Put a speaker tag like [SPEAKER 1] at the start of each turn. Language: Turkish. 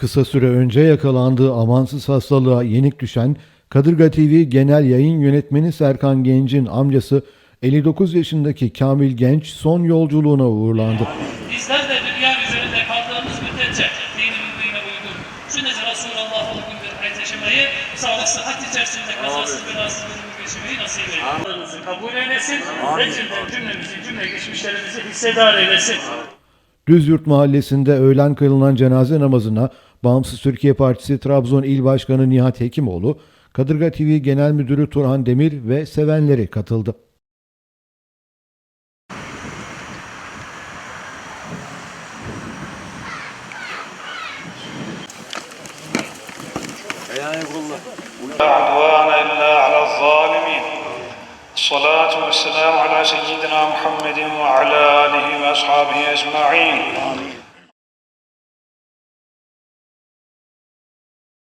[SPEAKER 1] Kısa süre önce yakalandığı amansız hastalığa yenik düşen Kadırga TV Genel Yayın Yönetmeni Serkan Genç'in amcası 59 yaşındaki Kamil Genç son yolculuğuna uğurlandı.
[SPEAKER 2] Bizler de dünya üzerinde kaldığımız müddetçe dinin dine uygun, sünnet-i Resulullah'a uygun bir hayat yaşamayı, sağlık sıhhat içerisinde kazasız belasız ömür geçirmeyi nasip eylesin. Kabul eylesin ve cümle, cümlemizi, cümle geçmişlerimizi hissedar eylesin.
[SPEAKER 1] Düzyurt Mahallesi'nde öğlen kılınan cenaze namazına Bağımsız Türkiye Partisi Trabzon İl Başkanı Nihat Hekimoğlu, Kadırga TV Genel Müdürü Turhan Demir ve sevenleri katıldı.
[SPEAKER 3] لا الصلاة والسلام على سيدنا محمد وعلى آله وأصحابه أجمعين